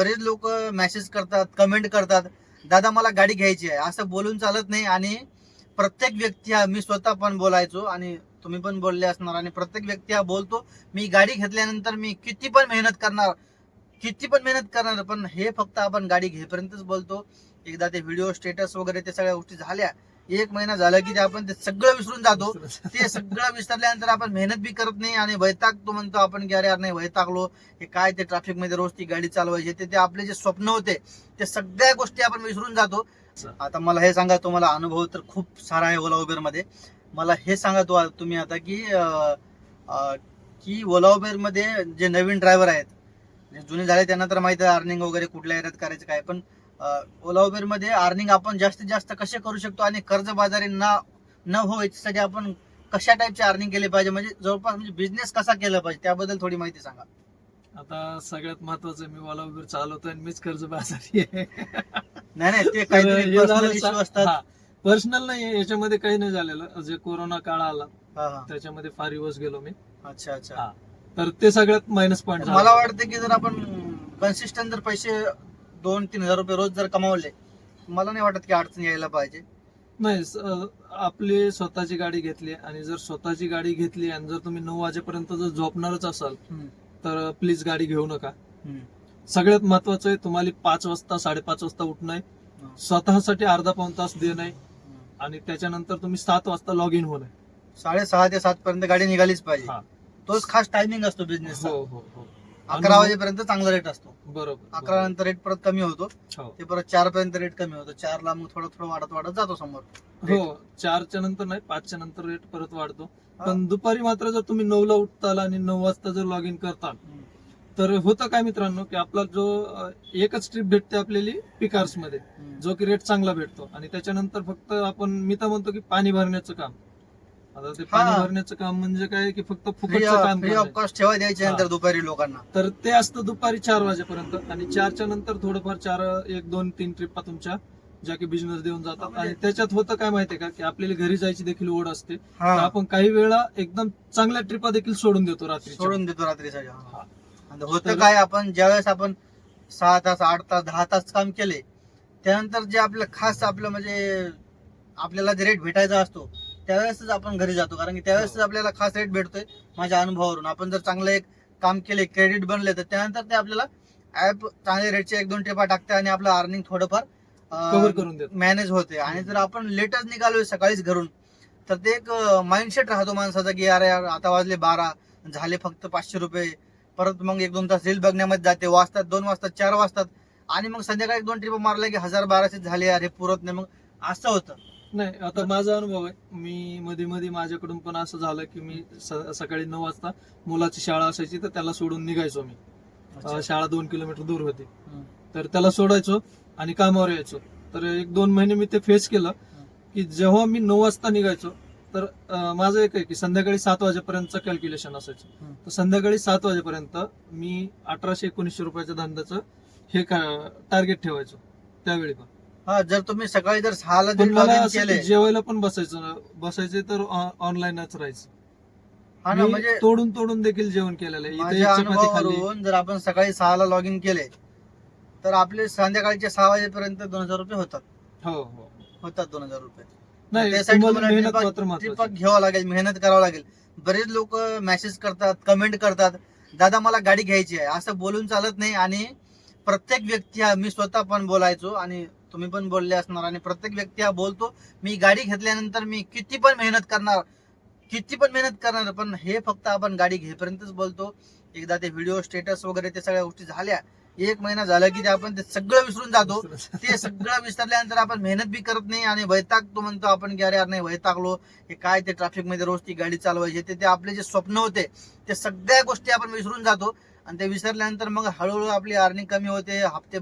बरेच लोक मेसेज करतात कमेंट करतात दादा मला गाडी घ्यायची आहे. असं बोलून चालत नाही आणि प्रत्येक व्यक्ती हा मी स्वतः पण बोलायचो आणि तुम्ही पण बोलले असणार आणि प्रत्येक व्यक्ती हा बोलतो मी गाडी घेतल्यानंतर मी किती पण मेहनत करणार किती पण मेहनत करणार पण हे फक्त आपण गाडी घेपर्यंतच बोलतो. एकदा ते व्हिडिओ स्टेटस वगैरे त्या सगळ्या गोष्टी झाल्या एक महिना झाला की ते आपण ते सगळं विसरून जातो. ते सगळं विसरल्यानंतर आपण मेहनत बी करत नाही आणि वैतागतो म्हणतो आपण की अरे यार नाही वैतागलो. हे काय ते ट्रॅफिकमध्ये रोज ती गाडी चालवायची ते ते आपले जे स्वप्न होते ते सगळ्या गोष्टी आपण विसरून जातो. आता मला हे सांगा तुम्हाला अनुभव तर खूप सारा आहे ओला उबेरमध्ये मला हे सांगा तो तुम्ही आता की की ओला उबेरमध्ये जे नवीन ड्रायव्हर आहेत जुने झाले त्यांना तर माहिती आहे अर्निंग वगैरे कुठल्या एरियात करायचं काय पण ओला उबेरमध्ये अर्निंग आपण जास्तीत जास्त कसे करू शकतो आणि कर्जबाजारी न न हो याच्यासाठी आपण कशा टाईपचे अर्निंग केले पाहिजे? म्हणजे जवळपास म्हणजे बिझनेस कसा केला पाहिजे? त्याबद्दल थोडी माहिती सांगा. आता सगळ्यात महत्वाचं मी ओला उबर चालवतोय आणि मीच कर्ज बाजारी आहे. नाही नाही ते इश्यू असतात. पर्सनल नाही याच्यामध्ये काही नाही झालेलं. जे कोरोना काळ आला. त्याच्यामध्ये फार दिवस गेलो मी. अच्छा अच्छा. तर ते सगळ्यात मायनस पॉईंट मला वाटतं की जर आपण कन्सिस्टंट जर पैसे दोन तीन हजार रुपये रोज जर कमावले मला नाही वाटत की अडचण यायला पाहिजे नाही स- आपली स्वतःची गाडी घेतली आणि जर स्वतःची गाडी घेतली आणि जर तुम्ही नऊ वाजेपर्यंत जर झोपणारच असाल हम्म. तर प्लीज गाडी घेऊ नका हम्म. सगळ्यात महत्वाचं आहे तुम्हाला पाच वाजता साडेपाच वाजता उठणं आहे हं. स्वतःसाठी अर्धा पाऊन तास देणं आहे आणि त्याच्यानंतर तुम्ही सात वाजता लॉग इन होणं आहे. साडेसहा ते सात पर्यंत गाडी निघालीच पाहिजे हा. तोच खास टायमिंग असतो बिझनेस हो हो हो अकरा वाजेपर्यंत चांगला रेट असतो बरोबर अकरा नंतर रेट परत कमी होतो हो. ते परत चार पर्यंत रेट कमी होतो चार ला मग थोडं थोडं वाढत वाढत जातो समोर हो चारच्या नंतर नाही पाचच्या नंतर रेट परत वाढतो हा. पण दुपारी मात्र जर तुम्ही नऊला उठताल आणि नऊ वाजता जर लॉग इन करताल हम्म. तर होतं काय मित्रांनो की आपला जो अं, एकच ट्रिप भेटते आपल्याला पिकार्समध्ये हम्म. जो की रेट चांगला भेटतो आणि त्याच्यानंतर फक्त आपण मी तर म्हणतो की पाणी भरण्याचं काम आता ते पाणी हा. भरण्याचं काम म्हणजे काय की फक्त फुकटचं काम फ्री ऑफ करणे. कॉस्ट ठेवा द्यायचे हा. नंतर दुपारी लोकांना तर ते असतं दुपारी चार वाजेपर्यंत आणि चारच्या नंतर थोडंफार चार एक दोन तीन ट्रिपा तुमच्या ज्या की बिझनेस देऊन जातात म्हणजे- आणि त्याच्यात होतं काय माहितीये का की आपल्याला घरी जायची देखील ओढ असते तर हा आपण काही वेळा एकदम चांगल्या ट्रिपा देखील सोडून देतो रात्री सोडून देतो रात्रीसाठी हा. आणि होतं तर- काय आपण ज्यावेळेस आपण सहा तास आठ तास दहा तास काम केले त्यानंतर जे आपलं खास आपलं म्हणजे आपल्याला जे रेट भेटायचा असतो त्यावेळेसच आपण घरी जातो. कारण की त्यावेळेस हो. आपल्याला खास रेट भेटतोय माझ्या अनुभवावरून. आपण जर चांगलं एक काम केले क्रेडिट बनले तर त्यानंतर ते आपल्याला ऍप चांगले रेटचे एक दोन टिपा टाकते आणि आपलं अर्निंग थोडंफार कव्हर करून देतो. मॅनेज होते. आणि जर आपण लेटच निघालोय सकाळीच घरून तर ते एक माइंडसेट राहतो माणसाचा की अरे यार आता वाजले बारा झाले फक्त पाचशे रुपये. परत मग एक दोन तास रील बघण्यामध्ये जाते. वाजतात दोन वाजतात चार वाजतात. आणि मग संध्याकाळी एक दोन ट्रिप मारल्या की हजार बाराशे झाले अरे पुरत नाही. मग असं होतं. नाही आता माझा अनुभव आहे. मी मध्ये मध्ये माझ्याकडून पण असं झालं की मी स- सकाळी नऊ वाजता मुलाची शाळा असायची तर त्याला सोडून निघायचो मी. अं, शाळा दोन किलोमीटर दूर होती. तर त्याला सोडायचो आणि कामावर यायचो. तर एक दोन महिने मी ते फेस केलं की जेव्हा मी नऊ वाजता निघायचो तर अं, माझं एक आहे की संध्याकाळी सात वाजेपर्यंतचं कॅल्क्युलेशन असायचं. तर संध्याकाळी सात वाजेपर्यंत मी अठराशे एकोणीसशे रुपयाच्या धंद्याचं हे टार्गेट ठेवायचो त्यावेळी पण. हा जर तुम्ही सकाळी जर सहाला पण जर मला लॉग असं केले की जेवायला पण बसायचं बसायचे तर ऑनलाईनच राहायचं. हा ना मी म्हणजे तोडून तोडून देखील जेवण केलेलं आहे. इथे माझ्या एक चपाती खाल्ली. अनुभवावरून जर आपण सकाळी सहाला लॉग इन केले तर आपले संध्याकाळचे सहा वाजेपर्यंत दोन हजार रुपये होतात. हो हो. होतात दोन हजार रुपये. नाही त्यासाठी तुम्हाला तुम्हाला मेहनत ट्रिपा- मात्र ट्रिपा महत्वाची घ्यावं लागेल मेहनत करावं लागेल. बरेच लोक मेसेज करतात कमेंट करतात. दादा मला गाडी घ्यायची आहे. असं बोलून चालत नाही आणि प्रत्येक व्यक्ती हा मी स्वतः पण बोलायचो आणि तुम्ही पण बोलले असणार आणि प्रत्येक व्यक्ती हा बोलतो मी गाडी घेतल्यानंतर मी किती पण मेहनत करणार किती पण मेहनत करणार पण हे फक्त आपण गाडी घेपर्यंतच बोलतो. एकदा ते व्हिडिओ स्टेटस वगैरे ते सगळ्या गोष्टी झाल्या एक महिना झाला की ते आपण ते सगळं विसरून जातो. ते सगळं विसरल्यानंतर आपण मेहनत बी करत नाही आणि वैतागतो म्हणतो आपण की अरे यार नाही वैतागलो हे काय ते ट्रॅफिकमध्ये रोज ती गाडी चालवायची ते ते आपले जे स्वप्न होते ते सगळ्या गोष्टी आपण विसरून जातो. आणि ते विसरल्यानंतर मग हळूहळू आपली अर्निंग कमी होते हप्ते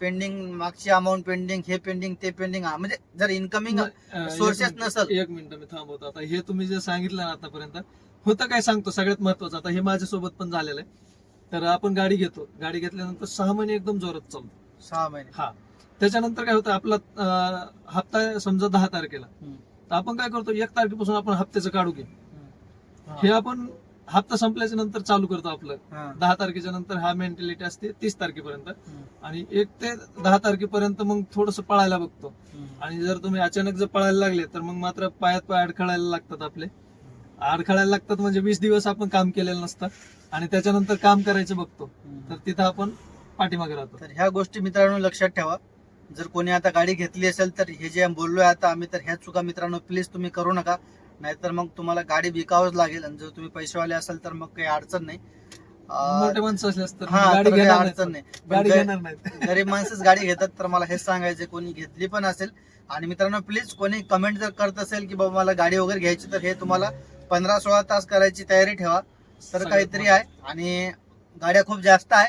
पेंडिंग मागची अमाऊंट पेंडिंग हे पेंडिंग ते पेंडिंग म्हणजे जर इन्कमिंग अं, एक sources मिनिटं- नसल. एक मिनिट मी थांबवतो आता. हे तुम्ही जे सांगितलं ना आतापर्यंत होतं काय सांगतो सगळ्यात महत्वाचं आता हे माझ्यासोबत पण झालेलं आहे. तर आपण गाडी घेतो. गाडी घेतल्यानंतर सहा महिने एकदम जोरात चालतो सहा महिने. हा. त्याच्यानंतर काय होतं आपला अं, हप्ता समजा दहा तारखेला हम्म. तर आपण काय करतो एक तारखेपासून आपण हप्त्याचं काढू घे. हे आपण हप्ता संपल्याच्या नंतर चालू करतो आपलं. दहा तारखेच्या नंतर हा मेंटॅलिटी असते तीस तारखेपर्यंत. आणि एक ते दहा तारखेपर्यंत मग थोडस पळायला बघतो. आणि जर तुम्ही अचानक जर पळायला लागले तर मग मात्र पायात पाय अडखळायला लागतात आपले. अडखळायला लागतात म्हणजे वीस दिवस आपण काम केलेलं नसतं. आणि त्याच्यानंतर काम करायचं बघतो. तर तिथं आपण पाठीमागे राहतो. तर ह्या गोष्टी मित्रांनो लक्षात ठेवा. जर कोणी आता गाडी घेतली असेल तर हे जे बोललोय आता आम्ही तर ह्या चुका मित्रांनो प्लीज तुम्ही करू नका. नाहीतर मग तुम्हाला गाडी विकावंच लागेल आणि जर तुम्ही पैसेवाले असाल तर मग काही अडचण नाही. मोठे माणसं हा गाडी तर काही घेणार अडचण नाही. नाही गाडी पण घेणार नाही गरीब माणसंच गाडी घेतात तर मला हेच सांगायचं कोणी घेतली पण असेल. आणि मित्रांनो प्लीज कोणी कमेंट जर करत असेल की बाबा मला गाडी वगैरे घ्यायची तर हे तुम्हाला पंधरा सोळा तास करायची तयारी ठेवा. तर सगळ्यात काहीतरी आहे. आणि गाड्या खूप जास्त आहे.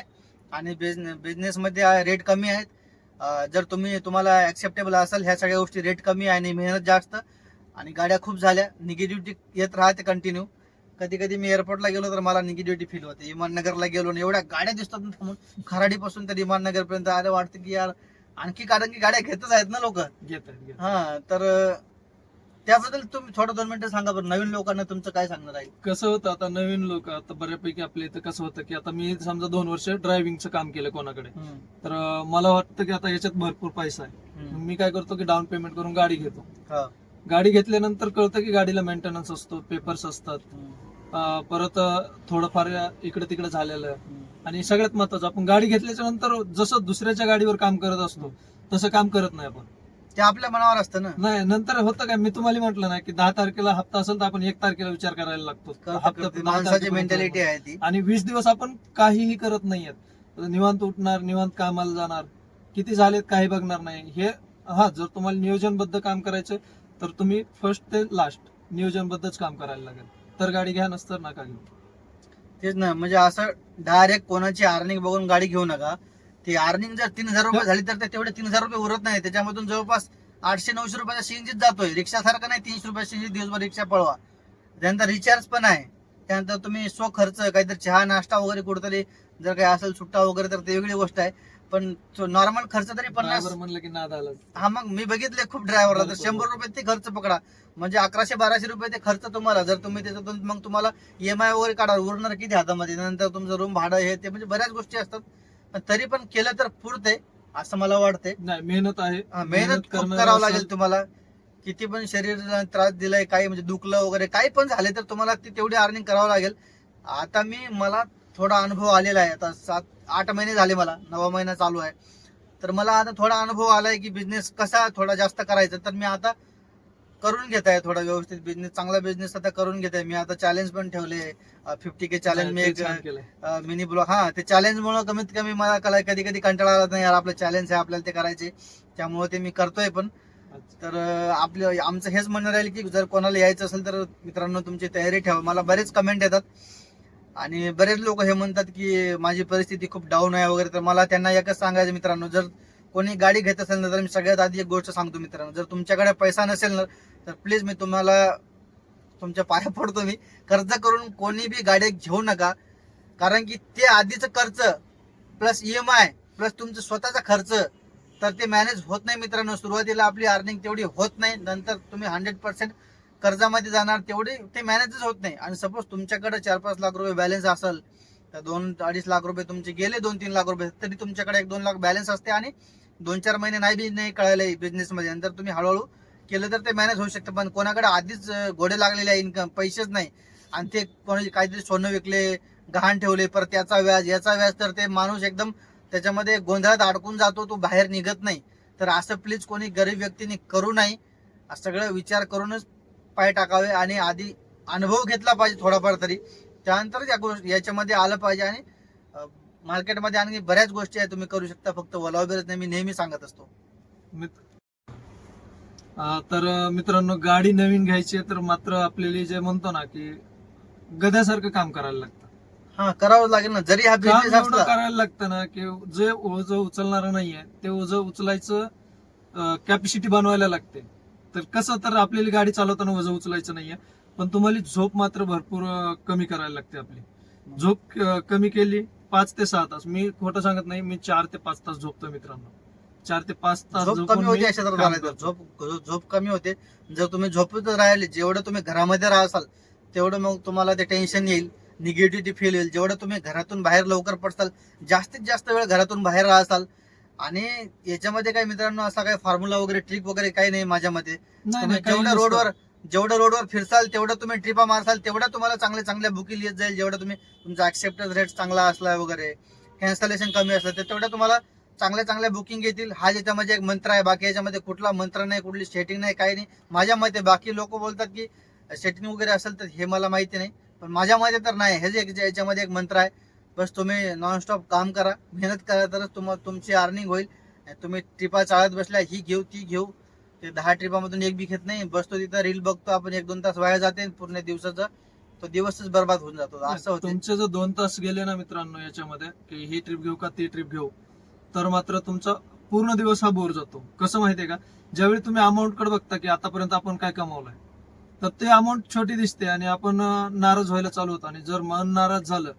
आणि बिझनेस मध्ये रेट कमी आहेत. अं, जर तुम्ही तुम्हाला ऍक्सेप्टेबल असेल ह्या सगळ्या गोष्टी रेट कमी आहे आणि मेहनत जास्त आणि गाड्या खूप झाल्या. निगेटिव्हिटी येत राहते कंटिन्यू कधी कधी मी एअरपोर्टला गेलो तर मला निगेटिव्हिटी फील होते. इमाननगरला गेलो आणि एवढ्या गाड्या दिसतात ना थांबून खराडीपासून तर इमाननगर पर्यंत आलं वाटतं की यार आणखी कारण की गाड्या घेतच आहेत ना लोक. घेत. हा तर त्याबद्दल तुम्ही थोडं दोन मिनिटं सांगा बरं. नवीन लोकांना तुमचं काय सांगणार आहे? कसं होतं आता नवीन लोक आता बऱ्यापैकी आपल्या इथं कसं होतं की आता मी समजा दोन वर्ष ड्रायव्हिंगचं काम केलं कोणाकडे. तर मला वाटतं की आता याच्यात भरपूर पैसा आहे. मी काय करतो की डाऊन पेमेंट करून गाडी घेतो. हा. गाडी घेतल्यानंतर कळतं की गाडीला मेंटेनन्स असतो पेपर्स असतात. अं, परत थोडंफार इकडे तिकडे झालेलं. आहे. आणि सगळ्यात महत्वाचं आपण गाडी घेतल्याच्या नंतर जसं दुसऱ्याच्या गाडीवर काम करत असतो तसं काम करत नाही आपण. ते आपल्या मनावर असतं ना. नाही नंतर होतं काय मी तुम्हाला म्हटलं ना की दहा तारखेला हप्ता असेल तर आपण एक तारखेला विचार करायला लागतो. करतं- हप्ता करतं. दहा माणसाची तारखेपर्यंत मेंटॅलिटी आहे ती. आणि वीस दिवस आपण काहीही करत नाहीयेत. निवांत उठणार निवांत कामाला जाणार. किती झालेत काही बघणार नाही. हे हा जर तुम्हाला नियोजनबद्ध काम करायचं तर तुम्ही फर्स्ट ते लास्ट नियोजनबद्धच काम करायला लागेल. तर गाडी घ्या नसतर नका घेऊ. तेच ना म्हणजे असं डायरेक्ट कोणाची आर्निंग बघून गाडी घेऊ नका. ती अर्निंग जर तीन हजार रुपये झाली तर तेवढे तीन हजार रुपये उरत नाही. त्याच्यामधून जवळपास आठशे नऊशे रुपयाचा सीएनजीत जातोय. रिक्षा सारखं नाही तीनशे रुपये सीएनजी दिवसभर रिक्षा पळवा. त्यानंतर रिचार्ज पण आहे. त्यानंतर तुम्ही स्व खर्च काहीतरी चहा नाश्ता वगैरे कुठतरी जर काही असेल सुट्टा वगैरे तर ते वेगळी गोष्ट आहे. पण नॉर्मल खर्च तरी पन्नास. म्हणलं की नाद आला हा मग मी बघितले खूप ड्रायव्हरला तर. शंभर रुपये ते खर्च पकडा. म्हणजे अकराशे बाराशे रुपये ते खर्च तुम्हाला. जर तुम्ही त्याच्यातून मग तुम्हाला ईएमआय वगैरे काढा उरणार किती हातामध्ये? नंतर तुमचं रूम भाडं हे ते म्हणजे बऱ्याच गोष्टी असतात. पण तरी पण केलं तर पुरते असं मला वाटते नाही मेहनत आहे. मेहनत करावं लागेल तुम्हाला. किती पण शरीराला त्रास दिलाय काही म्हणजे दुखलं वगैरे काही पण झाले तर तुम्हाला ती तेवढी अर्निंग करावं लागेल. आता मी मला थोडा अनुभव आलेला आहे. आता सात आठ महिने झाले मला नवा महिना चालू आहे. तर मला आता थोडा अनुभव आलाय की बिझनेस कसा थोडा जास्त करायचा. तर मी आता करून घेत आहे थोडा व्यवस्थित बिझनेस चांगला बिझनेस आता करून घेत आहे. मी आता चॅलेंज पण ठेवले फिफ्टी के चॅलेंज मी एक. मिनी ब्लॉग हा ते चॅलेंज मुळे कमीत कमी मला कला कधी कधी कंटाळा आला नाही यार आपलं चॅलेंज आहे आपल्याला ते करायचे. त्यामुळे ते मी करतोय पण. तर आपलं आमचं हेच म्हणणं राहील की जर कोणाला यायचं असेल तर मित्रांनो तुमची तयारी ठेवा. मला बरेच कमेंट येतात. आणि बरेच लोक हे म्हणतात की माझी परिस्थिती खूप डाऊन आहे वगैरे. तर मला त्यांना एकच सांगायचं मित्रांनो जर कोणी गाडी घेत असेल ना तर मी सगळ्यात आधी एक गोष्ट सांगतो मित्रांनो. जर तुमच्याकडे पैसा नसेल ना तर प्लीज मी तुम्हाला तुमच्या पाया पडतो मी. कर्ज करून कोणी बी गाडी घेऊ नका. कारण की ते आधीचं खर्च plus E M I plus तुमचा स्वतःचा खर्च तर ते मॅनेज होत नाही मित्रांनो. सुरुवातीला आपली अर्निंग तेवढी होत नाही. नंतर तुम्ही हंड्रेड पर्सेंट कर्जामध्ये जाणार तेवढे ते मॅनेजच होत नाही. आणि सपोज तुमच्याकडे चार पाच लाख रुपये बॅलन्स असेल तर दोन अडीच लाख रुपये तुमचे गेले दोन तीन लाख रुपये तरी तुमच्याकडे एक दोन लाख बॅलन्स असते आणि दोन चार महिने नाही बी नाही कळायला बिझनेसमध्ये नंतर तुम्ही हळूहळू केलं तर ते मॅनेज होऊ शकतं. पण कोणाकडे आधीच घोडे लागलेले आहे इन्कम पैसेच नाही. आणि ते कोणी काहीतरी सोनं विकले गहाण ठेवले परत त्याचा व्याज याचा व्याज तर ते माणूस एकदम त्याच्यामध्ये गोंधळात अडकून जातो तो बाहेर निघत नाही. तर असं प्लीज कोणी गरीब व्यक्तीने करू नाही सगळं विचार करूनच पाय टाकावे आणि आधी अनुभव घेतला पाहिजे थोडाफार तरी. त्यानंतर या गोष्ट याच्यामध्ये आलं पाहिजे आणि मार्केटमध्ये आणखी बऱ्याच गोष्टी आहेत तुम्ही करू शकता. फक्त वलावबेरच नाही मी नेहमी सांगत असतो. तर मित्रांनो गाडी नवीन घ्यायची तर मात्र आपल्याला जे म्हणतो ना की गध्यासारखं काम करायला लागतं. हा करावं लागेल ना. जरी हा बिझनेस करायला लागतं ना की जे ओझ उचलणार नाहीये ते ओझ उचलायचं कॅपॅसिटी बनवायला लागते. तर कसं तर आपल्याला गाडी चालवताना ओझ उचलायचं नाहीये पण तुम्हाला झोप मात्र भरपूर कमी करायला लागते आपली. झोप कमी केली पाच ते सहा तास. मी खोटं सांगत नाही मी चार ते पाच तास झोपतो मित्रांनो. चार ते पाच तास झोप कमी होते अशा. झोप झोप- कमी होते. जर तुम्ही झोपत राहिले जेवढं तुम्ही घरामध्ये राहाल तेवढं मग तुम्हाला ते टेन्शन येईल निगेटिव्हिटी फील होईल जेवढं तुम्ही घरातून बाहेर लवकर पडसाल जास्तीत जास्त वेळ घरातून बाहेर राहसाल आणि याच्यामध्ये काही मित्रांनो असा काही फॉर्म्युला वगैरे ट्रिक वगैरे काही नाही माझ्या मते नाही तुम्ही नाही काही जेवढं नसतं. रोडवर जेवढं रोडवर फिरसाल तेवढं तुम्ही ट्रिपा मारसाल तेवढं तुम्हाला चांगल्या चांगल्या बुकिंग येत जाईल. जेवढं तुम्ही तुमचा ऍक्सेप्टन्स रेट चांगला असला वगैरे कॅन्सलेशन कमी असलं तर तेवढं तुम्हाला चांगल्या चांगल्या बुकिंग येतील. हा ज्याच्यामध्ये एक मंत्र आहे बाकी याच्यामध्ये कुठला मंत्र नाही कुठली सेटिंग नाही काही नाही. माझ्या मते बाकी लोक बोलतात की सेटिंग वगैरे असेल तर हे मला माहिती नाही. पण माझ्या मते तर नाही. हे जे याच्यामध्ये एक मंत्र आहे बस तुम्ही नॉनस्टॉप काम करा. मेहनत करा तरच तुम्हाला तुमची अर्निंग होईल. तुम्ही ट्रिपा चालत बसल्या ही घेऊ ती घेऊ. ते दहा ट्रिपामधून एक बी घेत नाही. बसतो तिथं रील बघतो आपण एक दोन तास वाया जाते पूर्ण दिवसाचा. तो दिवसच बर्बाद होऊन जातो. असं होतं. तुमचे जर दोन तास गेले ना मित्रांनो याच्यामध्ये की ही ट्रिप घेऊ का ती ट्रिप घेऊ तर मात्र तुमचा पूर्ण दिवस हा बोर जातो. कसं माहितीये का? ज्यावेळी तुम्ही अमाऊंटकडे बघता की आतापर्यंत आपण काय कमावलंय तर ते अमाऊंट छोटी दिसते आणि आपण नाराज व्हायला चालू होतो. आणि जर मन नाराज झालं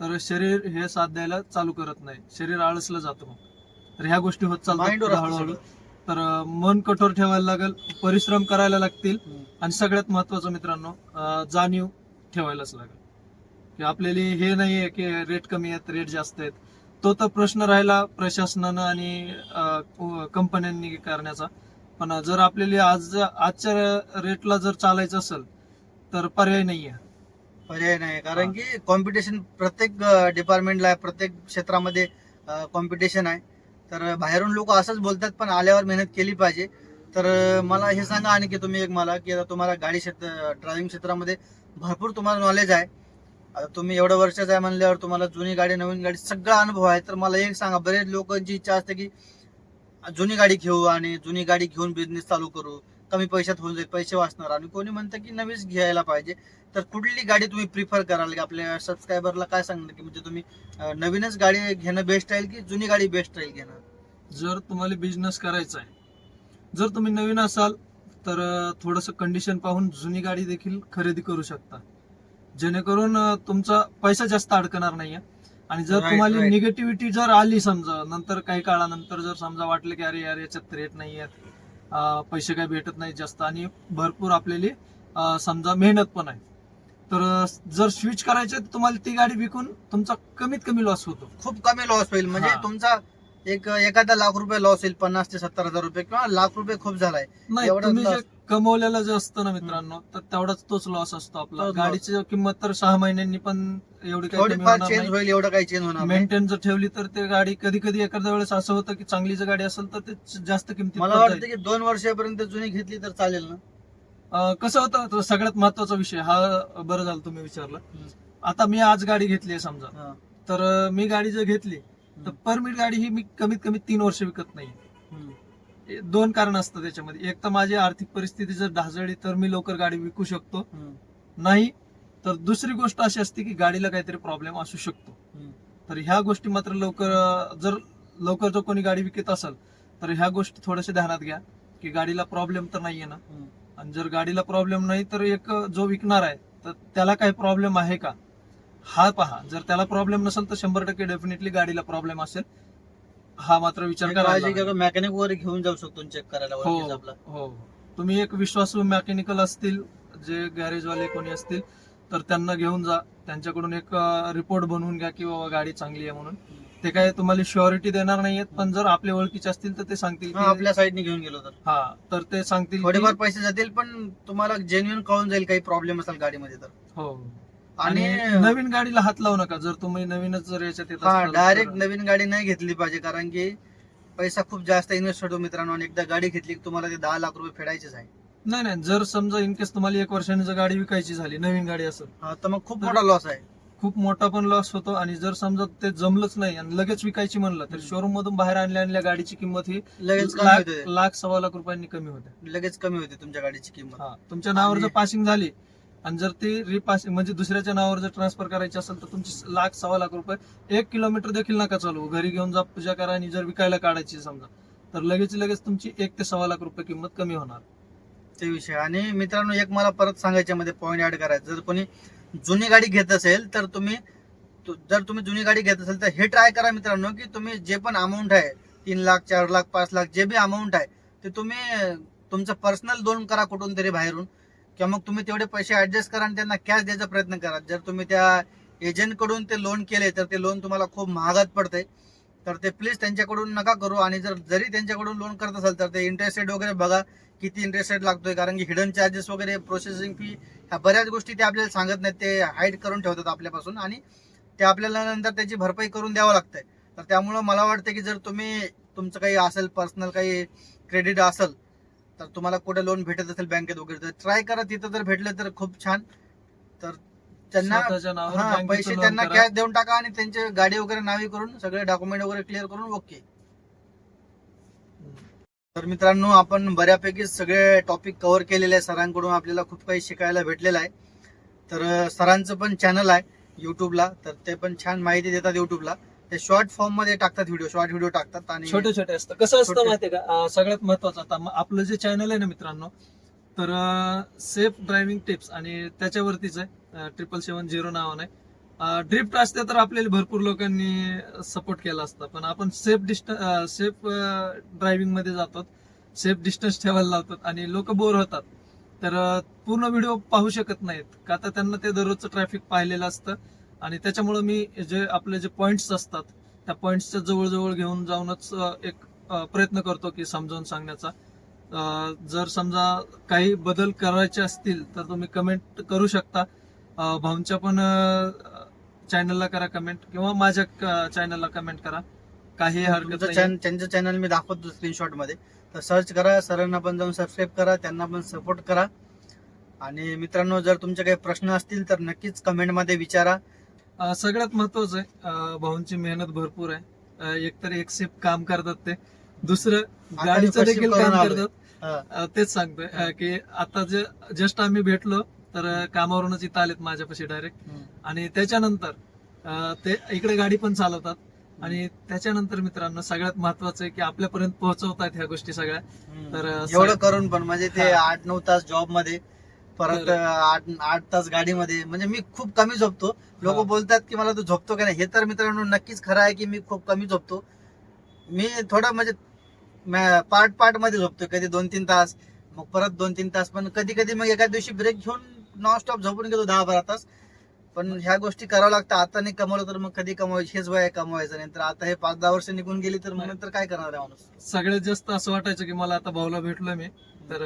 तर शरीर हे साथ द्यायला चालू करत नाही. शरीर आळसलं जातं मग. तर ह्या गोष्टी होत चालतात हळूहळू. तर मन कठोर ठेवायला लागेल परिश्रम करायला लागतील आणि सगळ्यात महत्वाचं मित्रांनो जाणीव ठेवायलाच लागेल. की आपल्याला हे नाहीये की रेट कमी आहेत रेट जास्त आहेत. तो तर प्रश्न राहिला प्रशासनानं आणि कंपन्यांनी करण्याचा. पण जर आपल्याला आज आजच्या रेटला जर चालायचं असेल तर पर्याय नाहीये. पर्याय नाही. कारण की कॉम्पिटिशन प्रत्येक डिपार्टमेंटला आहे प्रत्येक क्षेत्रामध्ये कॉम्पिटिशन आहे. तर बाहेरून लोक असंच बोलतात पण आल्यावर मेहनत केली पाहिजे. तर मला हे सांगा आणि की तुम्ही एक मला की आता तुम्हाला गाडी क्षेत्र ड्रायव्हिंग क्षेत्रामध्ये भरपूर तुम्हाला नॉलेज आहे. तुम्ही एवढं वर्षाचं आहे म्हणल्यावर तुम्हाला जुनी गाडी नवीन गाडी सगळा अनुभव आहे. तर मला एक सांगा बरेच लोकांची इच्छा असते की जुनी गाडी घेऊ आणि जुनी गाडी घेऊन बिझनेस चालू करू. कमी पैशात होऊन जाईल पैसे वाचणार. आणि कोणी म्हणतं की नवीच घ्यायला पाहिजे तर कुठली गाडी तुम्ही प्रिफर कराल? की आपल्या सबस्क्रायबरला काय सांगणार की म्हणजे तुम्ही नवीनच गाडी घेणं बेस्ट राहील की जुनी गाडी बेस्ट राहील घेणं? जर तुम्हाला बिझनेस करायचा आहे जर तुम्ही नवीन असाल तर थोडस कंडिशन पाहून जुनी गाडी देखील खरेदी करू शकता. जेणेकरून तुमचा पैसा जास्त अडकणार नाहीये. आणि जर Right, तुम्हाला right. निगेटिव्हिटी जर आली समजा नंतर काही काळानंतर जर समजा वाटलं की अरे यार याच्यात रेट नाही आहेत पैसे काही भेटत नाही जास्त आणि भरपूर आपल्याला समजा मेहनत पण आहे तर जर स्विच करायचे तर तुम्हाला ती गाडी विकून तुमचा कमीत कमी लॉस होतो खूप कमी लॉस होईल म्हणजे हा. तुमचा एक एखादा लाख रुपये लॉस होईल पन्नास ते सत्तर हजार रुपये किंवा लाख रुपये खूप झालाय नाही एवढाच तुम्ही जे loss. कमवलेलं जे असतं ना मित्रांनो तर तेवढाच तोच लॉस असतो आपला तोच loss. गाडीची किंमत तर सहा महिन्यांनी पण एवढी काही कमी थोडीफार होणार चेंज नाही होईल एवढं काही चेंज होणार नाही मेंटेन जर ठेवली तर ते गाडी कधी कधी एखाद्या वेळेस असं होतं की चांगली जर गाडी असेल तर ते जास्त किमतीत मला पण वाटतं जाईल. की दोन वर्षापर्यंत जुनी घेतली तर चालेल ना अं, कसं होतं तो सगळ्यात महत्त्वाचा विषय हा बरं झालं तुम्ही विचारलं हम्म. आता मी आज गाडी घेतली आहे समजा हा. तर अं, मी गाडी जर घेतली तर. परमिट गाडी ही मी कमीत कमी तीन वर्ष विकत नाही हम्म. दोन कारण असतात त्याच्यामध्ये. एक तर माझी आर्थिक परिस्थिती जर ढासळली तर मी लवकर गाडी विकू शकतो. नाही तर दुसरी गोष्ट अशी असते की गाडीला काहीतरी प्रॉब्लेम असू शकतो. तर ह्या गोष्टी मात्र लवकर जर लवकर जर कोणी गाडी विकत असेल तर ह्या गोष्टी थोड्याशा ध्यानात घ्या की गाडीला प्रॉब्लेम तर नाहीये ना. आणि जर गाडीला प्रॉब्लेम नाही तर एक जो विकणार आहे तर त्याला काही प्रॉब्लेम आहे का? हा पहा. जर त्याला प्रॉब्लेम नसेल तर शंभर टक्के डेफिनेटली गाडीला प्रॉब्लेम असेल. हा मात्र विचार करायला मॅकॅनिक वगैरे घेऊन जाऊ शकतो चेक करायला हो आपला. हो. तुम्ही एक विश्वासू मेकॅनिकल असतील जे गॅरेजवाले कोणी असतील तर त्यांना घेऊन जा. त्यांच्याकडून एक रिपोर्ट बनवून घ्या की बाबा गाडी चांगली आहे म्हणून. ते काय तुम्हाला श्युरिटी देणार नाहीयेत पण जर आपले ओळखीचे असतील तर ते सांगतील हा, आपल्या साईडने घेऊन गेलो तर. हा तर ते सांगतील थोडेफार पैसे जातील पण तुम्हाला जेन्युन कळून जाईल काही प्रॉब्लेम असेल गाडीमध्ये तर. हो. आणि नवीन गाडीला हात लावू नका जर तुम्ही नवीनच जर याच्यात येत हा असाल डायरेक्ट नवीन गाडी नाही घेतली पाहिजे कारण की पैसा खूप जास्त इन्व्हेस्ट होतो मित्रांनो आणि एकदा गाडी घेतली की तुम्हाला ते दहा लाख रुपये फेडायचेच आहे. नाही नाही जर समजा इन केस तुम्हाला एक वर्षाने जर गाडी विकायची झाली नवीन गाडी असेल हा, तर मग खूप मोठा लॉस आहे. खूप मोठा पण लॉस होतो आणि जर समजा ते जमलंच नाही आणि लगेच विकायची म्हणलं तर. शोरूम मधून बाहेर आणल्या आणल्या गाडीची किंमत ही लगेच कमी लाख होते. लाख सव्वा लाख रुपयांनी कमी होते. लगेच कमी होते तुमच्या गाडीची किंमत. हा तुमच्या नावावर जर आणि- पासिंग झाली आणि जर ती रिपास म्हणजे दुसऱ्याच्या नावावर जर ट्रान्सफर करायची असेल तर तुमची लाख सव्वा लाख रुपये. एक किलोमीटर देखील नका चालू घरी घेऊन जा पूजा करा आणि जर विकायला काढायची समजा तर लगेच लगेच तुमची एक ते सव्वा लाख रुपये किंमत कमी होणार. ते विषय. आणि मित्रांनो एक मला परत सांगायच्या मध्ये पॉईंट ऍड करायचं. जर कोणी जुनी गाडी घेत असेल तर तुम्ही जर तुम्ही जुनी गाडी घेत असेल तर हे ट्राय करा मित्रांनो की तुम्ही जे पण अमाऊंट आहे तीन लाख चार लाख पाच लाख जे बी अमाऊंट आहे ते तुम्ही तुमचं पर्सनल लोन करा कुठून तरी बाहेरून. किंवा मग तुम्ही तेवढे पैसे ऍडजस्ट करा आणि त्यांना कॅश द्यायचा प्रयत्न करा. जर तुम्ही त्या एजंटकडून ते लोन केले तर ते लोन तुम्हाला खूप महागात पडते तर ते प्लीज त्यांच्याकडून नका करू आणि जर जरी त्यांच्याकडून लोन करत असाल तर ते इंटरेस्ट रेट वगैरे बघा किती इंटरेस्ट रेट लागतोय. कारण की हिडन चार्जेस वगैरे प्रोसेसिंग फी ह्या बऱ्याच गोष्टी ते आपल्याला सांगत नाहीत. ते हाईड करून ठेवतात आपल्यापासून आणि ते आपल्याला नंतर त्याची भरपाई करून द्यावं लागतंय. तर त्यामुळं मला वाटतं की जर तुम्ही तुमचं काही असेल पर्सनल काही क्रेडिट असेल तर तुम्हाला कुठे लोन भेटत असेल बँकेत वगैरे तर ट्राय करा. तिथं जर भेटलं तर खूप छान. तर त्यांना स्वतःच्या नावावर हा बँकेचं पैसे loan त्यांना करा. कॅश देऊन टाका आणि त्यांचे गाडी वगैरे नावी करून सगळे डॉक्युमेंट वगैरे क्लिअर करून ओके तर मित्रांनो आपण बऱ्यापैकी सगळे टॉपिक कव्हर केलेले आहे. सरांकडून आपल्याला खूप काही शिकायला भेटलेलं आहे. तर अं, सरांचं पण चॅनल आहे युट्यूबला तर ते पण छान माहिती देतात युट्यूबला ते शॉर्ट फॉर्ममध्ये टाकतात व्हिडिओ शॉर्ट व्हिडिओ टाकतात आणि छोटे छोटे असतं. कसं असतं छोटे. माहितीये का? अं, सगळ्यात महत्वाचं आता म- आपलं जे चॅनल आहे ना मित्रांनो तर सेफ ड्रायव्हिंग टिप्स आणि त्याच्यावरतीच आहे. ट्रिपल सेवन झिरो नावाने ड्रिफ्ट असते तर आपल्याला भरपूर लोकांनी सपोर्ट केला असता. पण आपण सेफ डिस्ट सेफ ड्रायव्हिंगमध्ये जातो. सेफ डिस्टन्स ठेवायला लावतात आणि लोक बोर होतात. तर अं, पूर्ण व्हिडिओ पाहू शकत नाहीत. का तर त्यांना ते दररोजचं ट्रॅफिक पाहिलेलं असतं. आणि त्याच्यामुळे मी जे आपले जे पॉइंट्स असतात त्या पॉइंट्सच्या जवळजवळ घेऊन जाऊनच एक प्रयत्न करतो की समजावून सांगण्याचा. जर समजा काही बदल करायचे असतील तर तुम्ही कमेंट करू शकता. भाऊंच्या पण चॅनलला करा कमेंट किंवा माझ्या चॅनलला कमेंट करा. काही हरकत त्यांचं चॅनल मी दाखवतो स्क्रीनशॉटमध्ये. तर सर्च करा सरांना पण जाऊन सबस्क्राईब करा त्यांना पण सपोर्ट करा. आणि मित्रांनो जर तुमचे काही प्रश्न असतील तर नक्कीच कमेंटमध्ये विचारा. सगळ्यात महत्वाचं आहे भाऊंची मेहनत भरपूर आहे एकतर एक सेफ काम करतात ते दुसरं गाडीचं देखील काम. करतात तेच सांगतोय की आता जे जस्ट आम्ही भेटलो तर कामावरूनच इथं आलेत माझ्यापाशी डायरेक्ट. आणि त्याच्यानंतर ते इकडे गाडी पण चालवतात आणि त्याच्यानंतर मित्रांनो सगळ्यात महत्वाचं आहे की आपल्यापर्यंत पोहोचवतात ह्या गोष्टी सगळ्या. तर, एवढं करून पण म्हणजे ते. आठ नऊ तास जॉबमध्ये परत आठ आठ तास गाडीमध्ये. म्हणजे मी खूप कमी झोपतो. लोक. बोलतात की मला तू झोपतो का नाही? हे तर मित्रांनो नक्कीच खरं आहे की मी खूप कमी झोपतो. मी थोडं म्हणजे पार्ट पार्टमध्ये झोपतो. कधी दोन तीन तास मग परत दोन तीन तास. पण कधी कधी मग एका दिवशी ब्रेक घेऊन नॉनस्टॉप झोपून घेतो दहा बारा तास. पण ह्या गोष्टी कराव्या लागतात. आता नाही कमवलं तर मग कधी कमवायची? हेच वय कमवायचं नाही. तर आता हे पाच दहा वर्ष निघून गेली तर मग. नंतर काय करणार आहे माणूस? सगळ्यात जास्त असं वाटायचं की मला आता भाऊला भेटलोय मी. तर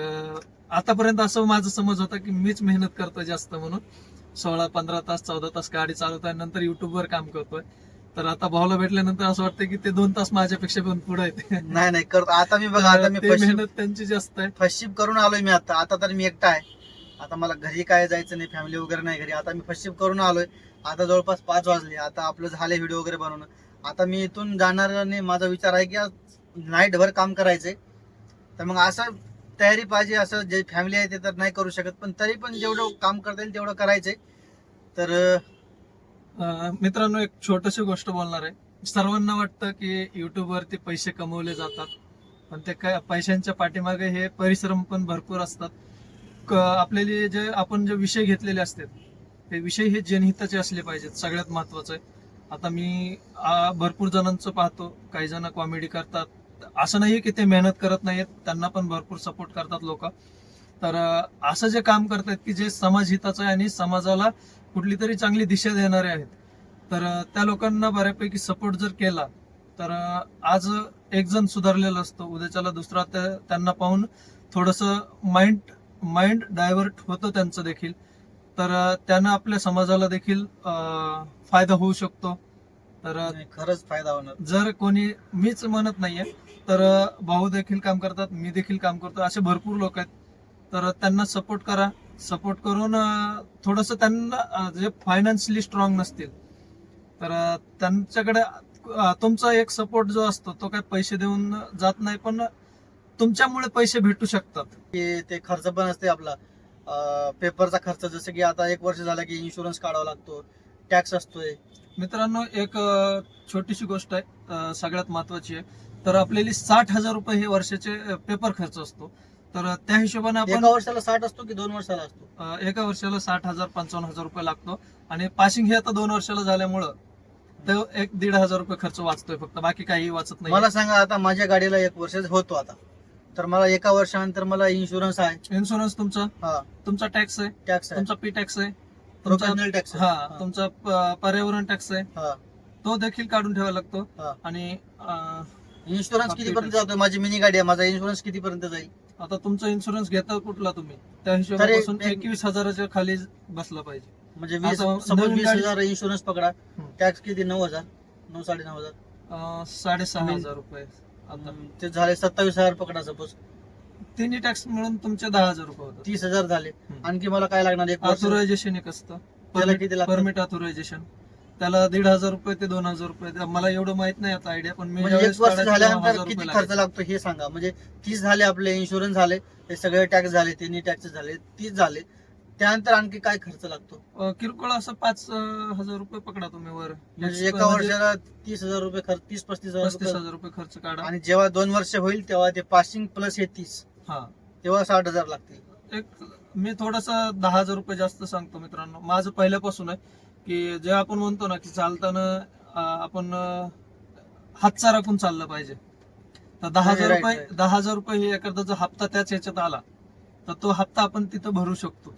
आतापर्यंत असं माझं समज होता की मीच मेहनत करतोय जास्त म्हणून. सोळा पंधरा तास चौदा तास गाडी चालवतोय नंतर युट्यूबवर काम करतोय. तर आता भाऊला भेटल्यानंतर असं वाटतं की ते दोन तास माझ्यापेक्षा पण पुढे आहेत. नाही नाही करतो. आता मी बघा आता मी मेहनत त्यांची जास्त आहे. फर्स्ट शिफ्ट करून आलोय मी आता. आता तर मी एकटा आहे. आता मला घरी काय जायचं नाही फॅमिली वगैरे नाही घरी. आता मी फर्स्ट शिफ्ट करून आलोय. आता जवळपास पाच वाजले. आता आपलं झाले व्हिडिओ वगैरे बनवणं. आता मी इथून जाणार आणि माझा विचार आहे की आज नाईट भर काम करायचंय. तर मग असं तयारी पाहिजे असं जे फॅमिली आहे ते तर नाही करू शकत. पण तरी पण जेवढं काम करता येईल तेवढं करायचंय. तर मित्रांनो एक छोटीशी गोष्ट बोलणार आहे. सर्वांना वाटतं की युट्यूबवरती पैसे कमवले जातात. पण ते काय पैशांच्या पाठीमागे हे परिश्रम पण भरपूर असतात. क- आपल्याला जे आपण जे विषय घेतलेले असतात ते विषय हे जनहिताचे असले पाहिजेत सगळ्यात महत्वाचं आहे. आता मी भरपूर जणांचं पाहतो. काही जण कॉमेडी करतात असं नाही की ते मेहनत करत नाहीत त्यांना पण भरपूर सपोर्ट करतात लोक. तर असं जे काम करतात की जे समाजहिताचं आहे आणि समाजाला कुठली तरी चांगली दिशा देणारे आहेत. तर त्या लोकांना बऱ्यापैकी सपोर्ट जर केला तर आज एक जण सुधारलेला असतो. उद्याच्याला दुसरा त्या- त्यांना पाहून थोडस माइंड माइंड डायव्हर्ट होतं त्यांचं देखील. तर त्यानं आपल्या समाजाला देखील फायदा होऊ शकतो. तर खरंच फायदा होणार. जर कोणी मीच म्हणत नाहीये तर भाऊ देखील काम करतात मी देखील काम करतो असे भरपूर लोक आहेत. तर त्यांना सपोर्ट करा. सपोर्ट करून थोडस त्यांना जे फायनान्शियली स्ट्रॉंग नसतील तर त्यांच्याकडे तुमचा एक सपोर्ट जो असतो तो काय पैसे देऊन जात नाही पण तुमच्यामुळे पैसे भेटू शकतात. की ते खर्च पण असते आपला. पेपरचा खर्च जसं की आता एक वर्ष झाला की इन्शुरन्स काढावा लागतो टॅक्स असतोय. मित्रांनो एक छोटीशी गोष्ट आहे सगळ्यात महत्वाची आहे. तर आपल्याला साठ हजार रुपये हे वर्षाचे पेपर खर्च असतो. तर त्या हिशोबाने आपण एका वर्षाला साठ असतो की दोन वर्षाला असतो? अं, एका वर्षाला साठ हजार पंचावन्न हजार रुपये लागतो. आणि पासिंग हे आता दोन वर्षाला झाल्यामुळं तो एक दीड हजार रुपये खर्च वाचतोय फक्त. बाकी काही वाचत नाही. मला सांगा आता माझ्या गाडीला एक वर्ष होतो आता. तर मला एका वर्षानंतर मला इन्शुरन्स आहे. इन्शुरन्स तुमचा? हा. तुमचा टॅक्स आहे. टॅक्स आहे. तुमचा पी टॅक्स आहे. प्रोफेशनल टॅक्स हा. तुमचा प- पर्यावरण टॅक्स आहे. हा. तो देखील काढून ठेवावा लागतो. हा. आणि अं, इन्शुरन्स किती पर्यंत. जातो माझी मिनी गाडी आहे माझा इन्शुरन्स किती पर्यंत जाईल? आता तुमचा इन्शुरन्स घेता कुठला तुम्ही? त्या हिशोबापासून एक- एकवीस हजाराच्या खाली बसला पाहिजे. म्हणजे वीस आता समज नवीन वीस गाडी- हजार इन्शुरन्स पकडा. हम्म. टॅक्स किती? नऊ हजार. नऊ साडे नऊ हजार. अं, साडेसहा हजार रुपये आता. हम्म, ते झाले सत्तावीस हजार पकडा सपोज. तिन्ही टॅक्स मिळून तुमचे दहा हजार रुपये होतात. तीस हजार झाले. हम्म. आणखी मला काय लागणार? एक वर्ष ऑथोरायझेशन एक असतं. त्याला किती लागतं? परमिट ऑथोरायझेशन त्याला दीड हजार रुपये ते दोन हजार रुपये मला एवढं माहीत नाही आता आयडिया पण मी म्हणजे ज्यावेळेस एक वर्ष काढायचो तेव्हा झाल्यानंतर किती खर्च लागायचे. लागतो हे सांगा. म्हणजे तीस झाले आपले इन्शुरन्स झाले हे सगळे टॅक्स झाले तिन्ही टॅक्स झाले तीस झाले. त्यानंतर आणखी काय खर्च लागतो? अं, किरकोळ असं पाच अं, हजार रुपये पकडा तुम्ही वर. म्हणजे एका वर्षाला तीस हजार रुपये खर्च तीस पस्तीस हजार पस्तीस रुपये हजार रुपये खर्च काढा. आणि जेव्हा दोन वर्ष होईल तेव्हा ते पासिंग प्लस हे तीस. हा. तेव्हा साठ हजार लागतील. एक मी थोडासा दहा हजार रुपये जास्त सांगतो मित्रांनो. माझं पहिल्यापासून आहे. की जे आपण म्हणतो ना की चालताना आपण हातचा राखून चाललं पाहिजे. तर दहा हजार रुपये. दहा हजार रुपये हे एखादा जर हप्ता त्याच ह्याच्यात आला. तर तो हप्ता आपण तिथं भरू शकतो.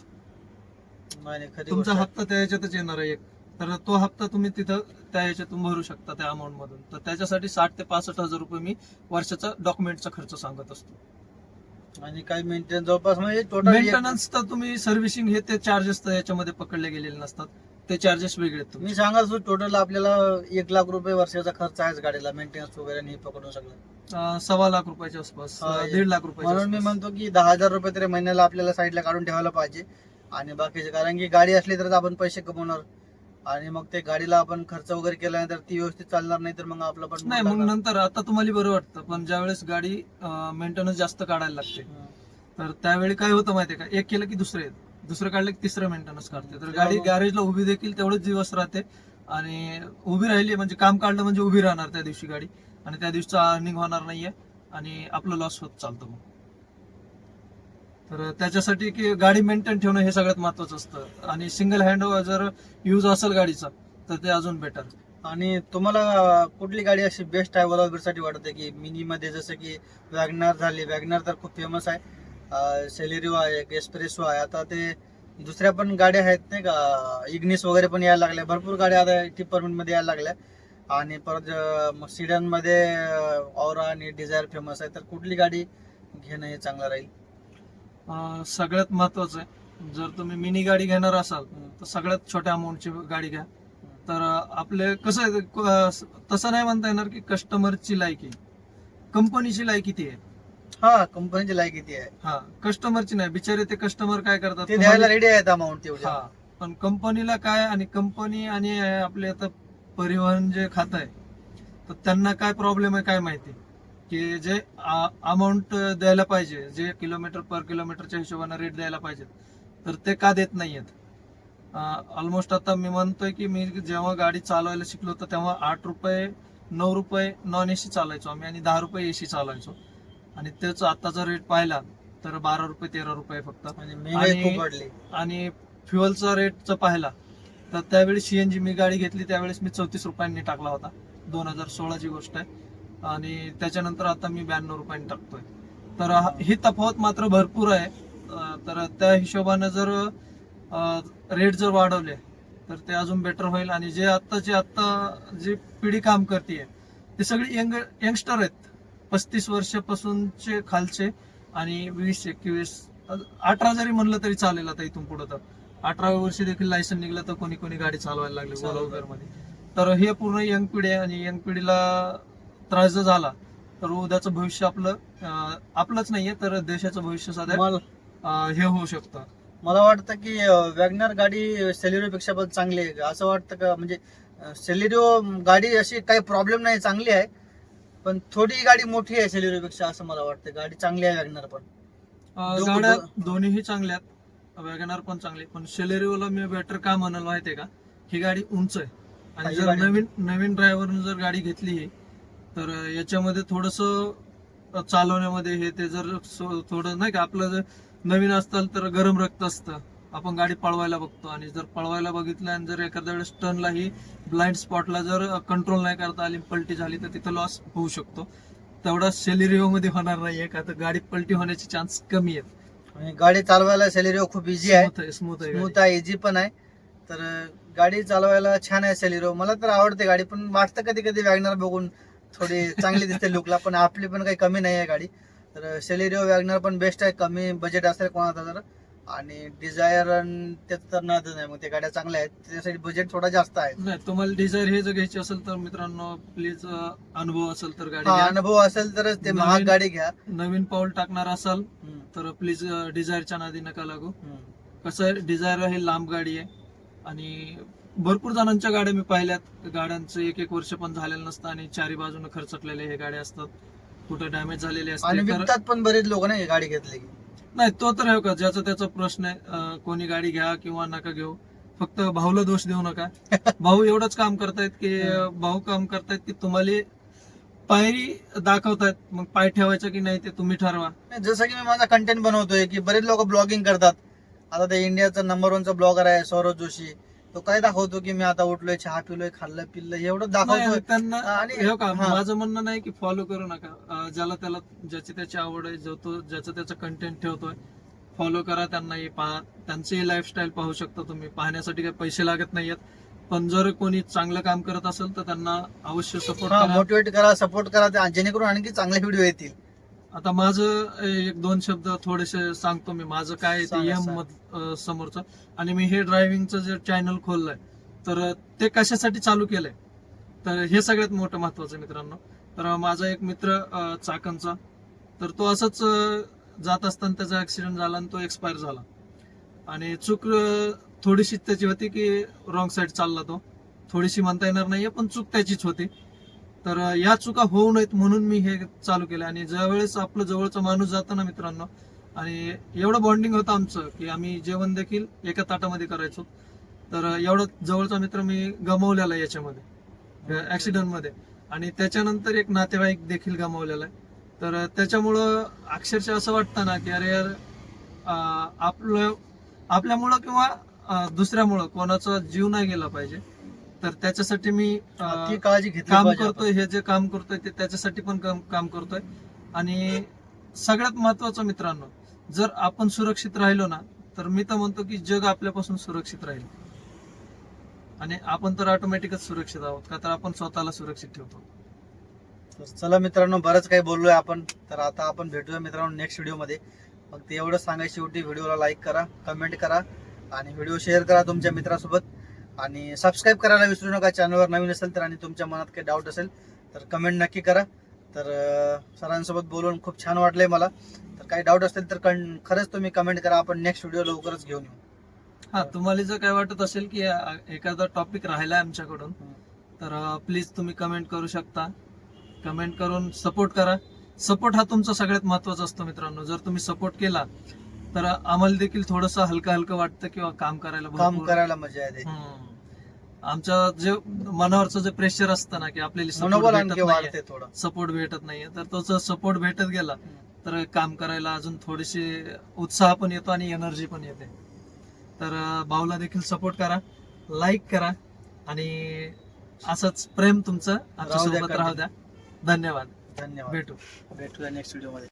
तुमचा. हप्ता त्या ह्याच्यातच येणार आहे एक. तर तो हप्ता तुम्ही तिथं त्या ह्याच्यातून भरू शकता त्या अमाऊंट मधून. तर त्याच्यासाठी साठ ते पासष्ट हजार रुपये मी वर्षाचा डॉक्युमेंटचा खर्च सांगत असतो. आणि काही मेंटेनन्स जवळपास म्हणजे मेंटेनन्स तर तुम्ही सर्व्हिसिंग हे ते चार्जेस तर याच्यामध्ये पकडले गेलेले नसतात. ते चार्जेस वेगळे आहेत. मी सांगाल टोटल आपल्याला एक लाख रुपये वर्षाचा खर्च आहेच गाडीला मेंटेनन्स वगैरे आणि हे पकडून सगळं. अं, सव्वा लाख रुपयाच्या आसपास हा, अं, दीड लाख म्हणून मी. म्हणतो की दहा हजार रुपये तरी महिन्याला आपल्याला साईडला काढून ठेवायला पाहिजे. आणि बाकीचे कारण की गाडी असली तरच आपण पैसे कमवणार. आणि मग ते गाडीला आपण खर्च वगैरे केल्यानंतर ती व्यवस्थित चालणार नाही तर मग आपलं पण नाही मग नंतर आता तुम्हाला बरं वाटतं पण ज्यावेळेस गाडी मेंटेनन्स जास्त काढायला लागते. तर त्यावेळी काय होतं माहितीये का? एक केलं की दुसरं येत. दुसरं काढलं की तिसरं मेंटेनन्स काढते तर तेव्हा गाडी गॅरेजला उभी देखील तेवढेच दिवस राहते. आणि उभी राहिली म्हणजे काम काढलं म्हणजे उभी राहणार त्या दिवशी गाडी. आणि त्या दिवशीचा अर्निंग होणार नाहीये. आणि आपलं लॉस होत चालतं मग. तर त्याच्यासाठी की गाडी मेंटेन ठेवणं हे सगळ्यात महत्वाचं असतं. आणि सिंगल हँड जर यूज असेल गाडीचा तर ते अजून बेटर आणि तुम्हाला कुठली गाडी अशी बेस्ट आहे? साठी वाटते की मिनी मध्ये? जसं की वॅगनार झाली. वॅगनार तर खूप फेमस आहे. सेलेरिओ आहे एक्सप्रेसो आहे. आता ते दुसऱ्या पण गाड्या आहेत नाही का? इग्निस वगैरे पण यायला लागल्या भरपूर गाड्या आता टी परमिटमध्ये यायला लागल्या. आणि परत सिडनमध्ये ऑरा आणि डिझायर फेमस आहे. तर कुठली गाडी घेणं हे चांगलं राहील? सगळ्यात महत्वाचं आहे. जर तुम्ही मिनी गाडी घेणार असाल तर सगळ्यात छोट्या अमाऊंटची गाडी घ्या. तर आपले कसं आहे तसं नाही म्हणता येणार की कस्टमरची लायकी. कंपनीची लायकी ती आहे. हा कंपनीची लायक किती आहे हा. कस्टमरची नाही. बिचारे ते कस्टमर काय करतात? ते द्यायला रेडी आहेत अमाऊंट तेवढी. हा. पण कंपनीला काय आणि कंपनी आणि आपले आता परिवहन जे खात आहे तर त्यांना काय प्रॉब्लेम आहे काय माहिती? की जे अमाऊंट द्यायला पाहिजे जे किलोमीटर पर किलोमीटरच्या हिशोबाने रेट द्यायला पाहिजे तर ते का देत नाहीयेत? ऑलमोस्ट आता मी म्हणतोय की मी जेव्हा गाडी चालवायला शिकलो होतो तेव्हा आठ रुपये नऊ रुपये नॉन एसी चालायचो आम्ही आणि दहा रुपये एसी चालायचो आणि त्याच आताचा रेट पाहिला तर बारा रुपये तेरा रुपये फक्त. आणि आणि- फ्युअलचा रेटचं पाहिला तर त्यावेळी सीएनजी मी गाडी घेतली त्यावेळेस मी चौतीस रुपयांनी टाकला होता. दोन हजार सोळाची गोष्ट आहे. आणि त्याच्यानंतर आता मी ब्याण्णव रुपयांनी टाकतोय. तर हा- तफावत मात्र भरपूर आहे. तर त्या हिशोबानं जर रेट जर वाढवले तर ते अजून बेटर होईल. आणि जे आत्ताची आत्ता जी पिढी काम करते ते सगळी यंग यंगस्टर आहेत. पस्तीस वर्षापासूनचे खालचे आणि वीस एकवीस अठरा जरी म्हणलं तरी चालेल आता इथून पुढे तर. अठराव्या वर्षी देखील लायसन निघलं तर कोणी कोणी गाडी चालवायला लागली. उबेरमध्ये. तर हे पूर्ण यंग पिढी आहे आणि यंग पिढीला त्रास जर झाला तर उद्याचं भविष्य आपलं आपलंच नाहीये तर देशाचं भविष्य अं, हे होऊ शकतं. मला वाटतं की वॅगनर गाडी सेलेरिओ पेक्षा पण चांगली आहे. असं वाटतं का म्हणजे सेलेरिओ गाडी अशी काही प्रॉब्लेम नाही चांगली आहे. पण थोडी गाडी मोठी आहे सेलेरिओ पेक्षा असं मला वाटतं. गाडी चांगली आहे वॅगनर पण. अं, गाड्या दोन्हीही चांगल्या आहेत. वॅगनार पण चांगली पण शेलेरिओला मी बेटर का म्हणाल माहितीये का? ही गाडी उंच आहे. आणि ही जर गाडी- नवीन नवीन ड्रायव्हरने जर गाडी घेतली ही, तर याच्यामध्ये थोडस चालवण्यामध्ये हे ते जर सो- थोडं नाही का आपलं जर नवीन असताल तर गरम रक्त असतं. आपण गाडी पळवायला बघतो आणि जर पळवायला बघितलं आणि जर एखाद्या वेळेस टर्नला ही ब्लाइंड स्पॉटला जर कंट्रोल नाही करता आली पलटी झाली तर तिथं लॉस होऊ शकतो. तेवढा सेलेरिओ मध्ये होणार नाहीये का? तर गाडी पलटी होण्याचे चान्स कमी आहेत. आणि गाडी चालवायला सेलेरिओ खूप इझी आहे. स्मूथ आहे स्मूथ आहे इझी पण आहे. तर गाडी चालवायला छान आहे सेलिरो मला तर आवडते गाडी पण वाटतं कधी कधी वॅगनर बघून थोडी चांगली दिसते लुकला पण आपली पण काही कमी नाही आहे गाडी. तर सेलेरिओ वॅगनर पण बेस्ट आहे. कमी बजेट असेल कोणाचा तर. आणि डिझायर त्यात तर नादच नाही. मग ते गाड्या चांगल्या आहेत. त्याच्यासाठी बजेट थोडा जास्त आहे. नाही तुम्हाला डिझायर हे जर घ्यायची असेल तर मित्रांनो प्लीज अनुभव असेल तर गाडी हा घ्या. अनुभव असेल तरच ते महाग नवीन- गाडी घ्या. नवीन पाऊल टाकणार असाल हम्म, तर प्लीज डिझायरच्या नादी नका लागू. हम्म. कसं आहे डिझायर हे लांब गाडी आहे. आणि भरपूर जणांच्या गाड्या मी पाहिल्यात. गाड्यांचं एक एक वर्ष पण झालेलं नसतं आणि चारी बाजूने खर्चटलेले हे गाड्या असतात. कुठं डॅमेज झालेले आणि असते तर विकतात पण बरेच लोक नाही गाडी घेतली की. नाही तो तर आहे का? ज्याचा त्याचा प्रश्न आहे. कोणी गाडी घ्या किंवा नका घेऊ. फक्त भाऊला दोष देऊ नका. भाऊ एवढंच काम करतायत की भाऊ काम करतायत की तुम्हाला पायरी दाखवतायत. मग पाय ठेवायचा की नाही ते तुम्ही ठरवा. जसं की मी माझा कंटेंट बनवतोय की बरेच लोक ब्लॉगिंग करतात. आता ते इंडियाचा नंबर वनचा ब्लॉगर आहे सौरभ जोशी. तो काय दाखवतो की मी आता उठलोय चहा पिलोय खाल्लं पिल्लं एवढं नाही, दाखवतोय. त्यांना आणि- हे का. माझं म्हणणं नाही की फॉलो करू नका. ज्याला त्याला ज्याची त्याची आवड आहे जो तो ज्याचं त्याचं कंटेंट ठेवतोय फॉलो करा त्यांनाही पहा त्यांची लाईफस्टाईल पाहू शकता तुम्ही. पाहण्यासाठी काही पैसे लागत नाहीयेत. पण जर कोणी चांगलं काम करत असेल तर त्यांना अवश्य सपोर्ट करा. मोटिवेट करा सपोर्ट करा जेणेकरून आणखी चांगले व्हिडिओ येतील. आता माझं एक दोन शब्द थोडेसे सांगतो मी. माझं काय ते एम समोरचं. आणि मी हे ड्रायव्हिंगचं जे चॅनल खोललंय तर ते कशासाठी चालू केलंय? तर हे सगळ्यात मोठं महत्वाचं मित्रांनो. तर माझा एक मित्र चाकणचा तर तो असंच जात असताना त्याचा ऍक्सिडेंट झाला आणि तो एक्सपायर झाला. आणि चूक थोडीशी त्याची होती की रॉंग साईड चालला तो. थोडीशी म्हणता येणार नाहीये पण चूक त्याचीच होती. तर या चुका होऊ नयेत म्हणून मी हे चालू केलं. आणि ज्यावेळेस आपलं जवळचा माणूस जातो ना मित्रांनो आणि एवढं बॉन्डिंग होतं आमचं की आम्ही जेवण देखील एका ताटामध्ये करायचो. तर एवढा जवळचा मित्र मी गमावलेला याच्यामध्ये ऍक्सिडेंटमध्ये. आणि त्याच्यानंतर एक नातेवाईक देखील गमावलेला आहे. तर त्याच्यामुळं अक्षरशः असं वाटतं ना की अरे यार आपलं आपल्यामुळं किंवा दुसऱ्यामुळं कोणाचा जीव नाही गेला पाहिजे. तर त्याच्यासाठी मी काळजी घेतली काम. करतोय हे जे काम करतोय ते त्याच्यासाठी पण काम करतोय. आणि सगळ्यात महत्वाचं मित्रांनो जर आपण सुरक्षित राहिलो ना तर मी तर म्हणतो की जग आपल्यापासून सुरक्षित राहील. आणि आपण तर ऑटोमॅटिकच सुरक्षित आहोत का तर आपण स्वतःला सुरक्षित ठेवतो. तर चला मित्रांनो बरंच काही बोललोय आपण. तर आता आपण भेटूया मित्रांनो नेक्स्ट व्हिडिओमध्ये. फक्त एवढं सांगायची शेवटी व्हिडिओला लाईक करा कमेंट करा आणि व्हिडिओ शेअर करा तुमच्या मित्रासोबत. आणि सबस्क्राईब करायला विसरू नका चॅनलवर नवीन असेल तर आणि तुमच्या मनात काही डाऊट असेल तर कमेंट नक्की करा. तर सरांसोबत बोलून खूप छान वाटलंय मला. तर काही डाऊट असतील तर कण- खरंच तुम्ही कमेंट करा. आपण नेक्स्ट व्हिडिओ लवकरच घेऊन येऊ. हा तुम्हाला जर काय वाटत असेल की एखादा टॉपिक राहिलाय आमच्याकडून. तर प्लीज तुम्ही कमेंट करू शकता. कमेंट करून सपोर्ट करा. सपोर्ट हा तुमचा सगळ्यात महत्त्वाचा असतो मित्रांनो. जर तुम्ही सपोर्ट केला तर आम्हाला देखील थोडंसं हलकं हलकं वाटतं किंवा काम करायला काम भरपूर- करायला मजा येते. हम्म. आमच्या जे मनावरचं जे प्रेशर असतं ना की आपल्याला मनोबल आणखी वाढते थोडं. सपोर्ट भेटत नाहीये. तर तो सपोर्ट भेटत गेला तर काम करायला अजून थोडीशी उत्साह पण येतो आणि एनर्जी पण येते. तर अं, भाऊला देखील सपोर्ट करा लाईक करा आणि असंच प्रेम तुमचं आमच्या राहू द्या सोबत राहू द्या. धन्यवाद. धन्यवाद. भेटू. भेटूया नेक्स्ट व्हिडिओमध्ये.